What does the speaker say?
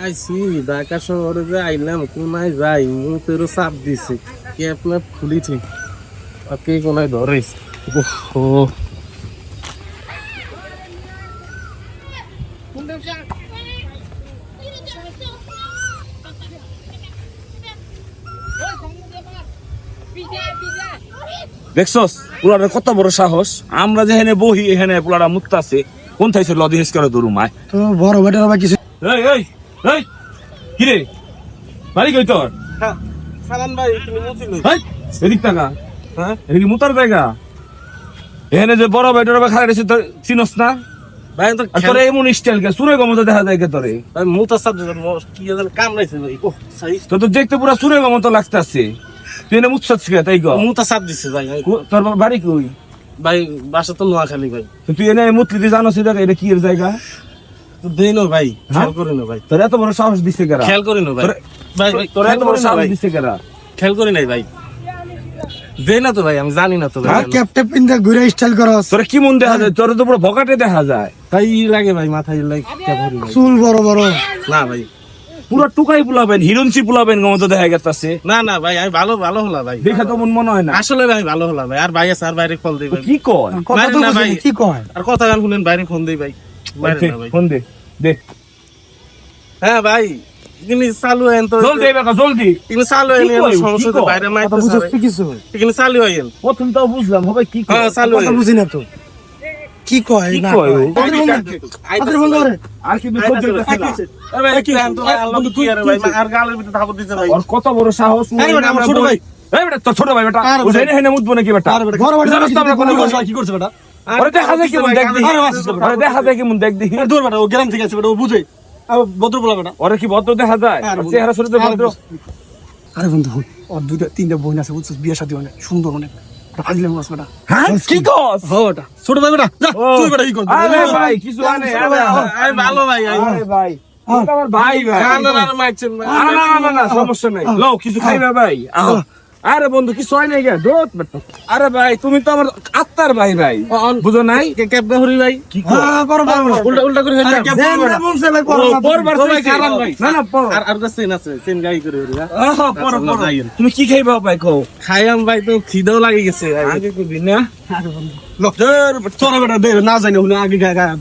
আইসি ঢাকা শহরে যে আইলাম কোনায় যাই মুতেরও চাপ দিছে। কে আপনার খুলি ঠিক? আর কে কোনায় ধরে? ও দেখছস কত বড় সাহস। আমরা যেখানে বহি এখানে পুলারা মুক্ত আছে। কোন থাইছে লদি হেস করে দরু মায় তো বড় বেটার কিছু এই এই! এই কি রে? বাড়ি কই তোর? সালান ভাই তুমি মুছিল এই এদিক টাকা হ্যাঁ? এদিকে মুতার জায়গা। যে বড় তোর চিনস না? ভাই তোর এমন স্টাইল কে? সুরে গমতো দেখা যায় কে তোরে? ভাই মুতা চাপ কি যেন কামড়াইছে ভাই। ও তো তো দেখতে পুরা সুরে গমতো লাগতাছে। তুই এনে মুতছস কে? তাই গো মুতা চাপ দিছে ভাই তোর বাড়ি কই? ভাই বাসা তো নোয়াখালী ভাই। তুই এনে মুতলি জানোস এটা কি এর জায়গা? দেই না ভাই হ্যাঁ? খেয়াল করি না ভাই। তোর এত বড় সাহস দিছে কেরা? খেয়াল করি না ভাই। ভাই ভাই তোর এত বড় সাহস দিছে কেরা? খেয়াল করি নাই ভাই। দেই না তো ভাই আমি জানি না তো ভাই। আর পিন্দা ঘুরে স্টাইল করস তোর কি মন দেখা যায়? তোর তো পুরো ভকাটে দেখা যায়। তাই লাগে ভাই মাথায় লাগে চুল বড় বড়। না ভাই। পুরো টুকাই পুলাবেন হিরঞ্চি পুলাবেন গমতো দেখা গেছে না না ভাই আমি ভালো ভালো হলা ভাই। দেখা তো মন মনে হয় না। আসলে ভাই ভালো হলা ভাই। আর ভাই আছে আর বাইরে ফোন দিই ভাই। কি কয়? কথা। কি কয়? আর কথা গান শুনেন বাইরে ফোন দিই ভাই। বাইরে না ভাই। ফোন দে। দে হ্যাঁ ভাই এখানে চালু আইন তো জলদি এবার জলদি এখানে চালু আইন সমস্যা তো বাইরে কথা মাইতে বুঝছ কিছু এখানে চালু আইন প্রথম তো বুঝলাম হবে কি হ্যাঁ চালু কথা বুঝি না তো কি কয় না কয় ও? আমাদের বন্ধু আমাদের বন্ধু করে আর কি বিপদ হইতাছে না? আর গালের ভিতরে ধাপত দিছে ভাই ওর কত বড় সাহস আরে বেটা, আমার ছোট ভাই। এই বেটা তোর ছোট ভাই বেটা। হেনে নাকি কথা কি করছে বেটা দেখা যায় কেমন দেখ দিহি আরে বাসিস বেটা। ওরে দেখা যায় কেমন দেখ দূর বেটা ও গ্রাম থেকে আছে বেটা ও বুঝে। ভদ্র বলা বেটা। ওরে কি ভদ্র দেখা যায়? ওর চেহারা শুরুতে ভদ্র। আরে বন্ধু ওর দুইটা তিনটা বোন আছে বুঝছিস? বিয়ে শাদী অনেক সুন্দর অনেক। হ্যাঁ? ভাই সমস্যা নাই। কিছু খাইবা। আরে বন্ধু কিছু হয় নাই গে দোত আরে ভাই তুমি তো আমার আত্মার ভাই ভাই। বুঝো নাই? ক্যাপ হরি ভাই? কি হ্যাঁ করো উল্টা উল্টা করে ফেললাম। দেন বলছে ভাই করো পরবার ও ভাই, ভাই। না না পর আর আর কাছে আছে সেম গাই করে হরি আহ, পর আচ্ছা, পর তুমি কি খাইবা ভাই কও? খাইয়াম ভাই তো খিদেও লাগে গেছে। আগে কবি না? লোক বেটা দে না জানি আগে গায়ে গায়ে